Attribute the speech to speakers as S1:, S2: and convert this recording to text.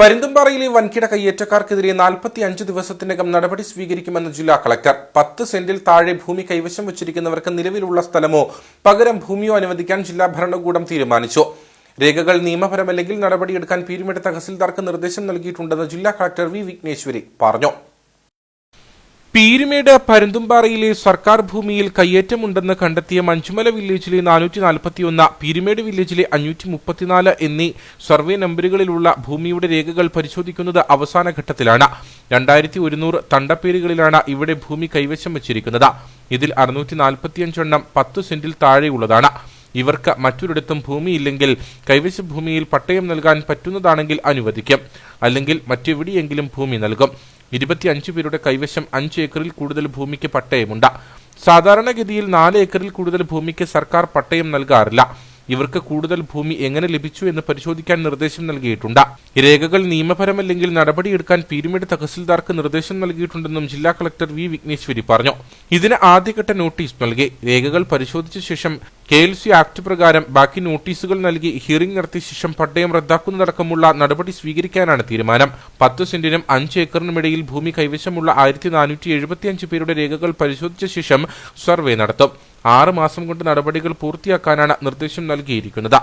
S1: പരുന്തുംപാറയിലെ വൻകിട കയ്യേറ്റക്കാർക്കെതിരെ നാൽപ്പത്തി അഞ്ച് ദിവസത്തിനകം നടപടി സ്വീകരിക്കുമെന്ന് ജില്ലാ കളക്ടർ. പത്ത് സെന്റിൽ താഴെ ഭൂമി കൈവശം വച്ചിരിക്കുന്നവർക്ക് നിലവിലുള്ള സ്ഥലമോ പകരം ഭൂമിയോ അനുവദിക്കാൻ ജില്ലാ ഭരണകൂടം തീരുമാനിച്ചു. രേഖകൾ നിയമപരമല്ലെങ്കിൽ നടപടിയെടുക്കാൻ പീരുമെട് തഹസിൽദാർക്ക് നിർദ്ദേശം നൽകിയിട്ടുണ്ടെന്ന് ജില്ലാ കളക്ടർ വി വിഘ്നേശ്വരി പറഞ്ഞു. പീരുമേട് പരുന്തുംപാറയിലെ സർക്കാർ ഭൂമിയിൽ കയ്യേറ്റമുണ്ടെന്ന് കണ്ടെത്തിയ മഞ്ചുമല വില്ലേജിലെ നാനൂറ്റി നാൽപ്പത്തിയൊന്ന് പീരുമേട് വില്ലേജിലെ അഞ്ഞൂറ്റി മുപ്പത്തിനാല് എന്നീ സർവേ നമ്പറുകളിലുള്ള ഭൂമിയുടെ രേഖകൾ പരിശോധിക്കുന്നത് അവസാന ഘട്ടത്തിലാണ്. രണ്ടായിരത്തി ഒരുന്നൂറ് തണ്ടപ്പേരുകളിലാണ് ഇവിടെ ഭൂമി കൈവശം വച്ചിരിക്കുന്നത്. ഇതിൽ അറുന്നൂറ്റി നാൽപ്പത്തിയഞ്ചെണ്ണം പത്ത് സെന്റിൽ താഴെയുള്ളതാണ്. ഇവർക്ക് മറ്റൊരിടത്തും ഭൂമിയില്ലെങ്കിൽ കൈവശ ഭൂമിയിൽ പട്ടയം നൽകാൻ പറ്റുന്നതാണെങ്കിൽ അനുവദിക്കും. അല്ലെങ്കിൽ മറ്റെവിടെയെങ്കിലും ഭൂമി നൽകും. ഇരുപത്തിയഞ്ച് പേരുടെ കൈവശം അഞ്ച് ഏക്കറിൽ കൂടുതൽ ഭൂമിക്ക് പട്ടയമുണ്ട്. സാധാരണഗതിയിൽ നാല് ഏക്കറിൽ കൂടുതൽ ഭൂമിക്ക് സർക്കാർ പട്ടയം നൽകാറില്ല. ഇവർക്ക് കൂടുതൽ ഭൂമി എങ്ങനെ ലഭിച്ചു എന്ന് പരിശോധിക്കാൻ നിർദ്ദേശം നൽകിയിട്ടുണ്ട്. രേഖകൾ നിയമപരമല്ലെങ്കിൽ നടപടിയെടുക്കാൻ പീരുമേട് തഹസിൽദാർക്ക് നിർദ്ദേശം നൽകിയിട്ടുണ്ടെന്നും ജില്ലാ കളക്ടർ വി വിഘ്നേശ്വരി പറഞ്ഞു. ഇതിന് ആദ്യഘട്ട നോട്ടീസ് നൽകി. രേഖകൾ പരിശോധിച്ച ശേഷം കെ എൽ സി ആക്ട് പ്രകാരം ബാക്കി നോട്ടീസുകൾ നൽകി ഹിയറിംഗ് നടത്തിയ ശേഷം പട്ടയം റദ്ദാക്കുന്നതടക്കമുള്ള നടപടി സ്വീകരിക്കാനാണ് തീരുമാനം. പത്ത് സെന്റിനും അഞ്ച് ഏക്കറിനുമിടയിൽ ഭൂമി കൈവശമുള്ള ആയിരത്തി പേരുടെ രേഖകൾ പരിശോധിച്ച ശേഷം സർവേ നടത്തും. ആറ് മാസം കൊണ്ട് നടപടികൾ പൂർത്തിയാക്കാനാണ് നിർദ്ദേശം നൽകിയിരിക്കുന്നത്.